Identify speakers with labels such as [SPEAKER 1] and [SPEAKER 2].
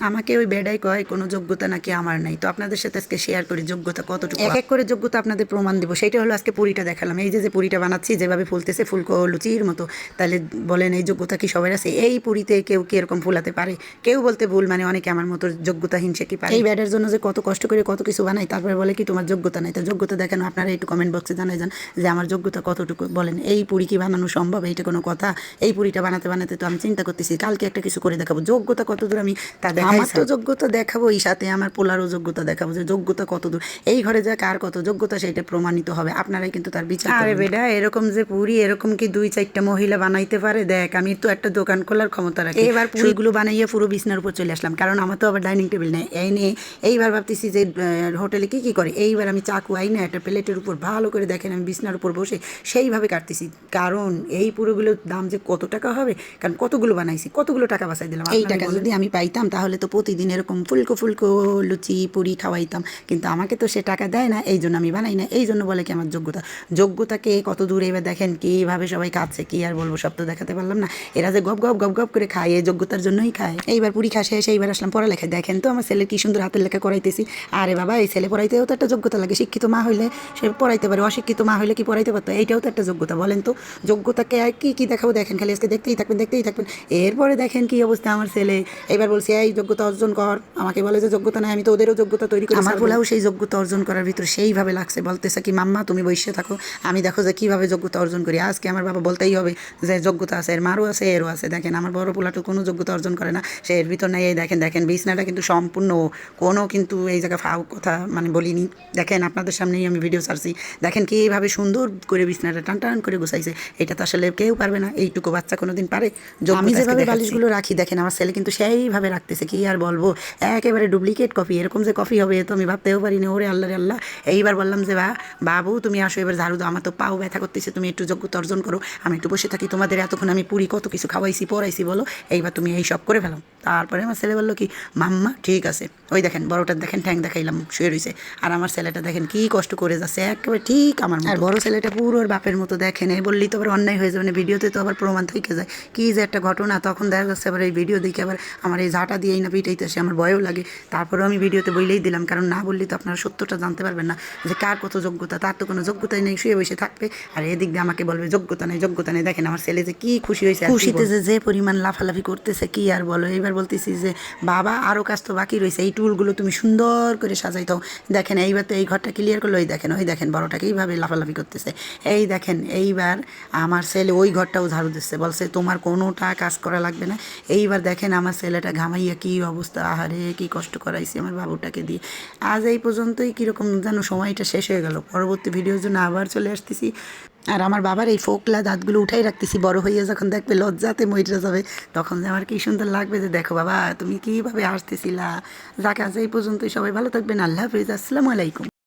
[SPEAKER 1] আমাকে ওই বেডাই কয়, কোনো যোগ্যতা নাকি আমার নাই। তো আপনাদের সাথে আজকে শেয়ার করি যোগ্যতা কতটুকু। এক এক করে যোগ্যতা আপনাদের প্রমাণ দিব। সেটা হলো আজকে পুরিটা দেখালাম। এই যে যে পুরিটা বানাচ্ছি, যেভাবে ফুলতেছে ফুলকো লুচির মতো, তাহলে বলেন এই যোগ্যতা কি সবার আছে? এই পুরিতে কেউ কি এরকম ফুলাতে পারে? কেউ বলতে ভুল মানে অনেকে আমার মতো যোগ্যতাহীন সে কি পারে? এই ব্যাডের জন্য যে কত কষ্ট করে কত কিছু বানাই, তারপরে বলে কি তোমার যোগ্যতা নাই? তো যোগ্যতা দেখেন, আপনারা একটু কমেন্ট বক্সে জানাই যান যে আমার যোগ্যতা কতটুকু। বলেন, এই পুরি কি বানানো সম্ভব? এইটা কোনো কথা? এই পুরিটা বানাতে বানাতে তো আমি চিন্তা করতেছি, কালকে একটা কিছু করে দেখাবো। যোগ্যতা কতদূর আমি তা দেখাই আমার তো যোগ্যতা দেখাবো এই সাথে আমার পোলারও যোগ্যতা দেখাবো যে যোগ্যতা কতদূর। এই ঘরে যা কার কত যোগ্যতা সেটা প্রমাণিত হবে। আপনারাই কিন্তু তার বিচার আরে বেডা এরকম যে পুরি এরকম কি দুই চারটা মহিলা বানাইতে পারে? দেখ আমি তো একটা দোকান খোলার ক্ষমতা রাখি। এবার পুরিগুলো বানাইয়া পুরো বিছনার উপর চলে আসলাম। কারণ আমার তো আবার ডাইনিং টেবিল নেই। এই নিয়ে এইবার ভাবতেছি যে হোটেলে কি কি করে? এইবার আমি চাকু আই না একটা প্লেটের উপর ভালো করে দেখেন আমি বিছনার উপর বসে সেইভাবে কাটতেছি। কারণ এই পুরোগুলোর দাম যে কত টাকা হবে? কারণ কতগুলো বানাইছি কতগুলো টাকা বাঁচাই দিলাম? এই টাকা যদি আমি পাইতাম তাহলে তো প্রতিদিন এরকম ফুলকো ফুলকো লুচি, পুরি খাওয়াইতাম। কিন্তু আমাকে তো সে টাকা দেয় না, এই জন্য আমি বানাই না, এই জন্য বলে কি আমার যোগ্যতা? যোগ্যতাকে কত দূরে এবার দেখেন কীভাবে সবাই খাচ্ছে কি আর বলব, সব তো দেখাতে পারলাম না। এরা যে গপ গপ গপ গপ করে খায়, এই যোগ্যতার জন্যই খায়। এইবার পুরি খাসে এসে এইবার আসলাম পড়ালেখায়। দেখেন তো আমার ছেলের কি সুন্দর হাতের লেখা করাইতেছি। আরে বাবা, এই ছেলে পড়াইতেও তো একটা যোগ্যতা লাগে, শিক্ষিত মা হইলে সে পড়াইতে পারে, অশিক্ষিত মা হইলে কি পড়াইতে পারতো? এইটাও তো একটা যোগ্যতা, বলেন তো। যোগ্যতাকে আর কি কি দেখাবো? দেখেন খালি আজকে দেখতেই থাকবেন দেখতেই থাকবেন। এরপরে দেখেন কি অবস্থা আমার ছেলে। এবার বলছে, এই যোগ্যতা অর্জন কর। আমাকে বলে যে যোগ্যতা নাই আমি তো ওদেরও যোগ্যতা তৈরি করি আমার বলেও সেই যোগ্যতা অর্জন করার ভিতরে সেইভাবে লাগছে বলতেছে কি মাম্মা তুমি বসে থাকো আমি দেখো যে কীভাবে যোগ্যতা অর্জন করি। আজকে আমার বাবা বলতেই হবে যে যোগ্যতা আছে এর মারও আছে এরও আছে। দেখেন আমার বড় পোলাটো কোনো যোগ্যতা অর্জন করে না। সে এর ভিতর নেই এই দেখেন দেখেন বিছনাটা কিন্তু সম্পূর্ণ কোনো কিন্তু এই জায়গায় ফাউ কথা মানে বলিনি। দেখেন আপনাদের সামনেই আমি ভিডিও ছাড়ছি। দেখেন কীভাবে সুন্দর করে বিছনাটা টান টান করে গুছাইছে। এটা তো আসলে কেউ পারবে না। এইটুকু বাচ্চা কোনোদিন পারে? আমি যেভাবে বালিশগুলো রাখি দেখেন আমার ছেলে কিন্তু সেইভাবে রাখতেছে কি আর বলব? একেবারে ডুপ্লিকেট কপি এরকম যে কপি হবে তো আমি ভাবতেও পারি না ওরে আল্লাহ রে আল্লাহ। এইবার বললাম যে বা বাবু তুমি আসো এবার ঝাড়ু দাও। আমার তো পাও ব্যথা করতেছে। তুমি একটু যোগ্যতা অর্জন করো। আমি একটু বসে থাকি। তোমাদের এতক্ষণ আমি পুরি কত কিছু খাওয়াইছি পড়াইছি বলো। এইবার তুমি এই সব করে ফেলো। তারপরে আমার ছেলে বলল কি মাম্মা ঠিক আছে। ওই দেখেন বড়টার দেখেন ঠ্যাং দেখাইলাম শুয়ে রয়েছে আর আমার ছেলেটা দেখেন কি কষ্ট করে যাচ্ছে। একেবারে ঠিক আমার আর বড় ছেলেটা পুরো ওর বাপের মতো দেখেন এই বললি তো আবার অন্যায় হয়ে যাবে না। ভিডিওতে তো আবার প্রমাণ থেকে যায়। কি যে একটা ঘটনা তখন দেখা যাচ্ছে আবার এই ভিডিও দেখে আবার আমার এই ঝাঁটা দিয়েই না পিটাইতেছে আমার ভয়ও লাগে। তারপরেও আমি ভিডিওতে বইলেই দিলাম কারণ না বললে তো আপনারা সত্যটা জানতে পারবেন না যে কার কত যোগ্যতা তার তো কোনো যোগ্যতাই নেই শুয়ে বসে থাকবে। আর এদিক দিয়ে আমাকে বলবে যোগ্যতা নেই যোগ্যতা নেই। দেখেন আমার ছেলে যে কি খুশি হয়েছে খুশিতে যে যে পরিমাণ লাফালাফি করতেছে কি আর বলো? এইবার বলতেছি যে বাবা আরও কাজ তো বাকি রয়েছে এই টুলগুলো তুমি সুন্দর করে সাজাই দাও। দেখেন এইবার তো এই ঘরটা ক্লিয়ার করল ওই দেখেন ওই দেখেন বড়টাকে এইভাবে লাফালাফি করতেছে। এই দেখেন এইবার আমার ছেলে ওই ঘরটাও ঝাড়ু দিচ্ছে বলছে তোমার কোনোটা কাজ করা লাগবে না। এইবার দেখেন আমার ছেলেটা ঘামাইয়া কি অবস্থা? আহারে, কি কষ্ট করাইছি আমার বাবুটাকে দিয়ে। আজ এই পর্যন্তই, কীরকম যেন সময়টা শেষ হয়ে গেল। পরবর্তী ভিডিওর জন্য আবার চলে আসতেছি। আর আমার বাবার এই ফোকলা দাঁতগুলো উঠাই রাখতেছি, বড় হইয়া যখন দেখবে লজ্জাতে মইটা যাবে, তখন যে আমার কি সুন্দর লাগবে যে দেখো বাবা, তুমি কীভাবে আসতেছিলা যাকে, আজ এই পর্যন্তই। সবাই ভালো থাকবেন। আল্লাহ হাফিজ। আসসালামু আলাইকুম।